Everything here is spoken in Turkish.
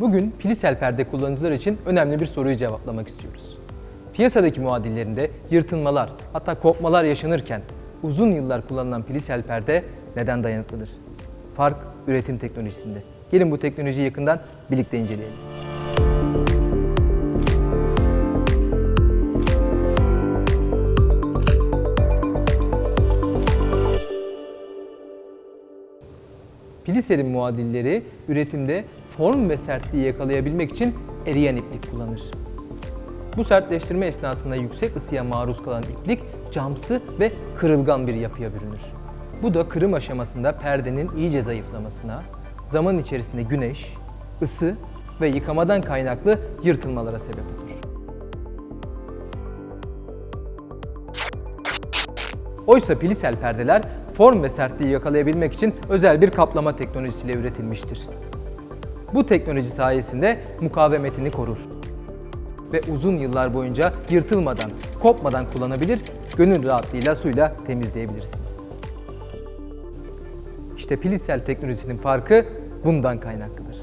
Bugün pilisel perde kullanıcılar için önemli bir soruyu cevaplamak istiyoruz. Piyasadaki muadillerinde yırtılmalar, hatta kopmalar yaşanırken uzun yıllar kullanılan pilisel perde neden dayanıklıdır? Fark üretim teknolojisinde. Gelin bu teknolojiyi yakından birlikte inceleyelim. Pliser'in muadilleri üretimde form ve sertliği yakalayabilmek için eriyen iplik kullanır. Bu sertleştirme esnasında yüksek ısıya maruz kalan iplik camsı ve kırılgan bir yapıya bürünür. Bu da kırım aşamasında perdenin iyice zayıflamasına, zaman içerisinde güneş, ısı ve yıkamadan kaynaklı yırtılmalara sebep olur. Oysa pilisel perdeler form ve sertliği yakalayabilmek için özel bir kaplama teknolojisiyle üretilmiştir. Bu teknoloji sayesinde mukavemetini korur ve uzun yıllar boyunca yırtılmadan, kopmadan kullanabilir, gönül rahatlığıyla suyla temizleyebilirsiniz. İşte pilisel teknolojisinin farkı bundan kaynaklıdır.